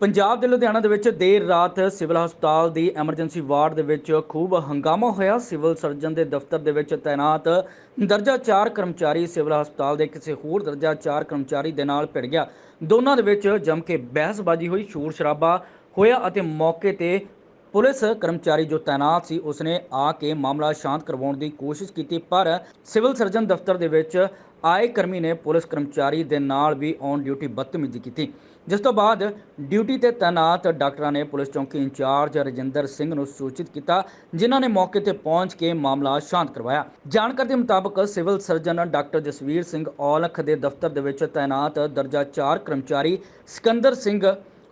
ਪੰਜਾਬ ਦੇ ਲੁਧਿਆਣਾ ਦੇ ਵਿੱਚ ਦੇਰ ਰਾਤ ਸਿਵਲ ਹਸਪਤਾਲ ਦੀ ਐਮਰਜੈਂਸੀ ਵਾਰਡ ਦੇ ਵਿੱਚ ਖੂਬ ਹੰਗਾਮਾ ਹੋਇਆ। ਸਿਵਲ ਸਰਜਨ ਦੇ ਦਫ਼ਤਰ ਦੇ ਵਿੱਚ ਤਾਇਨਾਤ ਦਰਜਾ 4 ਕਰਮਚਾਰੀ ਸਿਵਲ ਹਸਪਤਾਲ ਦੇ ਕਿਸੇ ਹੋਰ ਦਰਜਾ 4 ਕਰਮਚਾਰੀ ਦੇ ਨਾਲ ਭਿੜ ਗਿਆ। ਦੋਨਾਂ ਦੇ ਵਿੱਚ ਜੰਮ ਕੇ ਬਹਿਸਬਾਜ਼ੀ ਹੋਈ ਸ਼ੋਰ ਸ਼ਰਾਬਾ ਹੋਇਆ ਅਤੇ ਮੌਕੇ ਤੇ ਪੁਲਿਸ ਕਰਮਚਾਰੀ ਜੋ ਤਾਇਨਾਤ ਸੀ, ਉਸਨੇ ਆ ਕੇ ਮਾਮਲਾ ਸ਼ਾਂਤ ਕਰਵਾਉਣ ਦੀ ਕੋਸ਼ਿਸ਼ ਕੀਤੀ, ਪਰ ਸਿਵਲ ਸਰਜਨ ਦਫ਼ਤਰ ਦੇ ਵਿੱਚ ਆਏ ਕਰਮੀ ਨੇ ਪੁਲਿਸ ਕਰਮਚਾਰੀ ਦੇ ਨਾਲ ਵੀ ਔਨ ਡਿਊਟੀ ਬਦਤਮੀਜ਼ੀ ਕੀਤੀ। ਜਿਸ ਤੋਂ ਬਾਅਦ ਡਿਊਟੀ ਤੇ ਤਾਇਨਾਤ ਡਾਕਟਰਾਂ ਨੇ ਪੁਲਿਸ ਚੌਕੀ ਇੰਚਾਰਜ ਰਜਿੰਦਰ ਸਿੰਘ ਨੂੰ ਸੂਚਿਤ ਕੀਤਾ, ਜਿਨ੍ਹਾਂ ਨੇ ਮੌਕੇ ਤੇ ਪਹੁੰਚ ਕੇ ਮਾਮਲਾ ਸ਼ਾਂਤ ਕਰਵਾਇਆ। ਜਾਣਕਾਰੀ ਦੇ ਮੁਤਾਬਕ civil surgeon doctor Jasvir Singh Aulakh ਦੇ ਦਫ਼ਤਰ ਦੇ ਵਿੱਚ ਤਾਇਨਾਤ ਦਰਜਾ 4 ਕਰਮਚਾਰੀ ਸਿਕੰਦਰ ਸਿੰਘ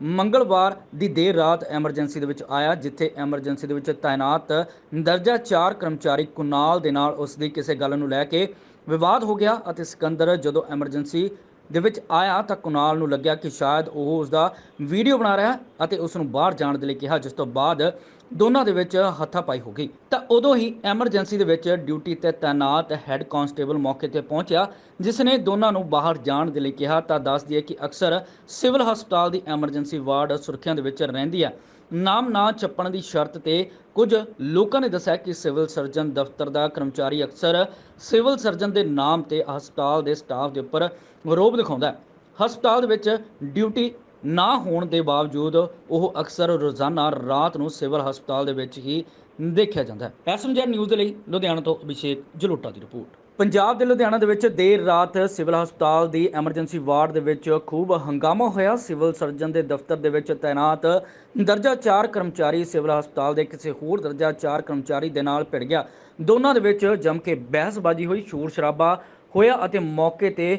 ਮੰਗਲਵਾਰ ਦੀ ਦੇਰ ਰਾਤ ਐਮਰਜੈਂਸੀ ਦੇ ਵਿੱਚ ਆਇਆ, ਜਿੱਥੇ ਐਮਰਜੈਂਸੀ ਦੇ ਵਿੱਚ ਤਾਇਨਾਤ ਦਰਜਾ 4 ਕਰਮਚਾਰੀ ਕੁਨਾਲ ਦੇ ਨਾਲ ਉਸ ਦੀ ਕਿਸੇ ਗੱਲ ਨੂੰ ਲੈ ਕੇ ਵਿਵਾਦ ਹੋ ਗਿਆ ਅਤੇ ਸਿਕੰਦਰ ਜਦੋਂ ਐਮਰਜੈਂਸੀ ਦੇ ਵਿੱਚ ਆਇਆ ਤਾਂ ਕੁਨਾਲ ਨੂੰ ਲੱਗਿਆ ਕਿ ਸ਼ਾਇਦ ਉਹ ਉਸ ਦਾ ਵੀਡੀਓ ਬਣਾ ਰਿਹਾ ਹੈ ਅਤੇ ਉਸ ਨੂੰ ਬਾਹਰ ਜਾਣ ਦੇ ਲਈ ਕਿਹਾ, ਜਿਸ ਤੋਂ ਬਾਅਦ ਦੋਨਾਂ ਦੇ ਵਿੱਚ ਹੱਥਾਪਾਈ ਹੋ ਗਈ। ਤਾਂ ਉਦੋਂ ਹੀ ਐਮਰਜੈਂਸੀ ਦੇ ਵਿੱਚ ਡਿਊਟੀ ਤੇ ਤਾਇਨਾਤ ਹੈੱਡ ਕਾਂਸਟੇਬਲ ਮੌਕੇ ਤੇ ਪਹੁੰਚਿਆ ਜਿਸ ਨੇ ਦੋਨਾਂ ਨੂੰ ਬਾਹਰ ਜਾਣ ਦੇ ਲਈ ਕਿਹਾ ਤਾਂ ਦੱਸ ਦਈਏ ਕਿ ਅਕਸਰ ਸਿਵਲ ਹਸਪਤਾਲ ਦੀ ਐਮਰਜੈਂਸੀ ਵਾਰਡ ਸੁਰੱਖਿਆ ਦੇ ਵਿੱਚ ਰਹਿੰਦੀ ਹੈ। ਨਾਮ ਨਾ ਛੱਪਣ ਦੀ ਸ਼ਰਤ ਤੇ ਕੁਝ ਲੋਕਾਂ ਨੇ ਦੱਸਿਆ ਕਿ ਸਿਵਲ ਸਰਜਨ ਦਫ਼ਤਰ ਦਾ ਕਰਮਚਾਰੀ ਅਕਸਰ ਸਿਵਲ ਸਰਜਨ ਦੇ ਨਾਮ ਤੇ ਹਸਪਤਾਲ ਦੇ ਸਟਾਫ ਦੇ ਉੱਪਰ ਰੋਬ ਦਿਖਾਉਂਦਾ ਹੈ। ਹਸਪਤਾਲ ਦੇ ਵਿੱਚ ਡਿਊਟੀ ਨਾ ਹੋਣ ਦੇ ਬਾਵਜੂਦ ਉਹ ਅਕਸਰ ਰੋਜ਼ਾਨਾ ਰਾਤ ਨੂੰ ਸਿਵਲ ਹਸਪਤਾਲ ਦੇ ਵਿੱਚ ਹੀ ਦੇਖਿਆ ਜਾਂਦਾ ਹੈ। ਐਸਐਮਜੀ ਨਿਊਜ਼ ਦੇ ਲਈ ਲੁਧਿਆਣਾ ਤੋਂ ਅਭਿਸ਼ੇਕ ਜਲੋਟਾ ਦੀ ਰਿਪੋਰਟ। ਪੰਜਾਬ ਦੇ ਲੁਧਿਆਣਾ ਦੇ ਵਿੱਚ ਦੇਰ ਰਾਤ ਸਿਵਲ ਹਸਪਤਾਲ ਦੀ ਐਮਰਜੈਂਸੀ ਵਾਰਡ ਦੇ ਵਿੱਚ ਖੂਬ ਹੰਗਾਮਾ ਹੋਇਆ। ਸਿਵਲ ਸਰਜਨ ਦੇ ਦਫ਼ਤਰ ਦੇ ਵਿੱਚ ਤਾਇਨਾਤ ਦਰਜਾ 4 ਕਰਮਚਾਰੀ ਸਿਵਲ ਹਸਪਤਾਲ ਦੇ ਕਿਸੇ ਹੋਰ ਦਰਜਾ 4 ਕਰਮਚਾਰੀ ਦੇ ਨਾਲ ਭਿੜ ਗਿਆ। ਦੋਨਾਂ ਦੇ ਵਿੱਚ ਜੰਮ ਕੇ ਬਹਿਸਬਾਜ਼ੀ ਹੋਈ ਸ਼ੋਰ ਸ਼ਰਾਬਾ ਹੋਇਆ ਅਤੇ ਮੌਕੇ ਤੇ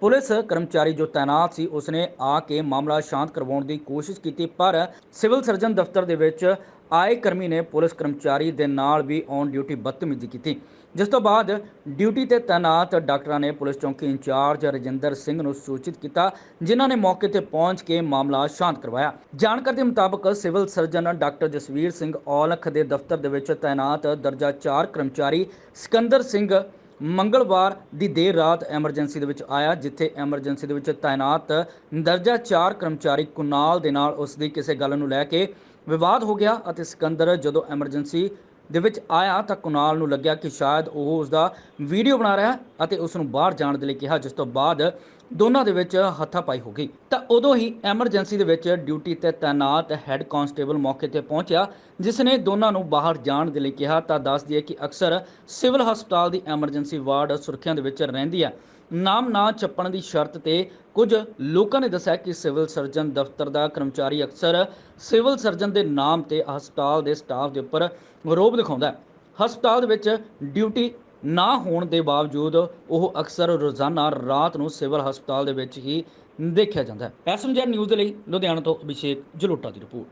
ਪੁਲਿਸ ਕਰਮਚਾਰੀ ਜੋ ਤਾਇਨਾਤ ਸੀ, ਉਸਨੇ ਆ ਕੇ ਮਾਮਲਾ ਸ਼ਾਂਤ ਕਰਵਾਉਣ ਦੀ ਕੋਸ਼ਿਸ਼ ਕੀਤੀ, ਪਰ ਸਿਵਲ ਸਰਜਨ ਦਫ਼ਤਰ ਦੇ ਵਿੱਚ ਆਏ ਕਰਮੀ ਨੇ ਪੁਲਿਸ ਕਰਮਚਾਰੀ ਦੇ ਨਾਲ ਵੀ ਔਨ ਡਿਊਟੀ ਬਦਤਮੀਜ਼ੀ ਕੀਤੀ। ਜਿਸ ਤੋਂ ਬਾਅਦ ਡਿਊਟੀ ਤੇ ਤਾਇਨਾਤ ਡਾਕਟਰਾਂ ਨੇ ਪੁਲਿਸ ਚੌਕੀ ਇੰਚਾਰਜ ਰਜਿੰਦਰ ਸਿੰਘ ਨੂੰ ਸੂਚਿਤ ਕੀਤਾ, ਜਿਨ੍ਹਾਂ ਨੇ ਮੌਕੇ ਤੇ ਪਹੁੰਚ ਕੇ ਮਾਮਲਾ ਸ਼ਾਂਤ ਕਰਵਾਇਆ। ਜਾਣਕਾਰੀ ਦੇ ਮੁਤਾਬਕ civil surgeon doctor Jasvir Singh Aulakh ਦੇ ਦਫ਼ਤਰ ਦੇ ਵਿੱਚ ਤਾਇਨਾਤ ਦਰਜਾ 4 ਕਰਮਚਾਰੀ ਸਿਕੰਦਰ ਸਿੰਘ ਮੰਗਲਵਾਰ ਦੀ ਦੇਰ ਰਾਤ ਐਮਰਜੈਂਸੀ ਦੇ ਵਿੱਚ ਆਇਆ, ਜਿੱਥੇ ਐਮਰਜੈਂਸੀ ਦੇ ਵਿੱਚ ਤਾਇਨਾਤ ਦਰਜਾ 4 ਕਰਮਚਾਰੀ ਕੁਨਾਲ ਦੇ ਨਾਲ ਉਸ ਦੀ ਕਿਸੇ ਗੱਲ ਨੂੰ ਲੈ ਕੇ ਵਿਵਾਦ ਹੋ ਗਿਆ ਅਤੇ ਸਿਕੰਦਰ ਜਦੋਂ ਐਮਰਜੈਂਸੀ ਦੇ ਵਿੱਚ ਆਇਆ ਤਾਂ ਕੁਨਾਲ ਨੂੰ ਲੱਗਿਆ ਕਿ ਸ਼ਾਇਦ ਉਹ ਉਸ ਦਾ ਵੀਡੀਓ ਬਣਾ ਰਿਹਾ ਹੈ ਅਤੇ ਉਸ ਨੂੰ ਬਾਹਰ ਜਾਣ ਦੇ ਲਈ ਕਿਹਾ, ਜਿਸ ਤੋਂ ਬਾਅਦ ਦੋਨਾਂ ਦੇ ਵਿੱਚ ਹੱਥਾਪਾਈ ਹੋ ਗਈ। ਤਾਂ ਉਦੋਂ ਹੀ ਐਮਰਜੈਂਸੀ ਦੇ ਵਿੱਚ ਡਿਊਟੀ ਤੇ ਤਾਇਨਾਤ ਹੈੱਡ ਕਾਂਸਟੇਬਲ ਮੌਕੇ ਤੇ ਪਹੁੰਚਿਆ, ਜਿਸ ਨੇ ਦੋਨਾਂ ਨੂੰ ਬਾਹਰ ਜਾਣ ਦੇ ਲਈ ਕਿਹਾ। ਤਾਂ ਦੱਸ ਦਈਏ ਕਿ ਅਕਸਰ ਸਿਵਲ ਹਸਪਤਾਲ ਦੀ ਐਮਰਜੈਂਸੀ ਵਾਰਡ ਸੁਰੱਖਿਆ ਦੇ ਵਿੱਚ ਰਹਿੰਦੀ ਹੈ। ਨਾਮ ਨਾ ਛੱਪਣ ਦੀ ਸ਼ਰਤ ਤੇ ਕੁਝ ਲੋਕਾਂ ਨੇ ਦੱਸਿਆ ਕਿ ਸਿਵਲ ਸਰਜਨ ਦਫ਼ਤਰ ਦਾ ਕਰਮਚਾਰੀ ਅਕਸਰ ਸਿਵਲ ਸਰਜਨ ਦੇ ਨਾਮ ਤੇ ਹਸਪਤਾਲ ਦੇ ਸਟਾਫ ਦੇ ਉੱਪਰ ਰੋਬ ਦਿਖਾਉਂਦਾ ਹੈ। ਹਸਪਤਾਲ ਦੇ ਵਿੱਚ ਡਿਊਟੀ ਨਾ ਹੋਣ ਦੇ ਬਾਵਜੂਦ ਉਹ ਅਕਸਰ ਰੋਜ਼ਾਨਾ ਰਾਤ ਨੂੰ ਸਿਵਲ ਹਸਪਤਾਲ ਦੇ ਵਿੱਚ ਹੀ ਦੇਖਿਆ ਜਾਂਦਾ ਹੈ। ਐਸਐਮਜੀ ਨਿਊਜ਼ ਦੇ ਲਈ ਲੁਧਿਆਣਾ ਤੋਂ ਅਭਿਸ਼ੇਕ ਜਲੋਟਾ ਦੀ ਰਿਪੋਰਟ।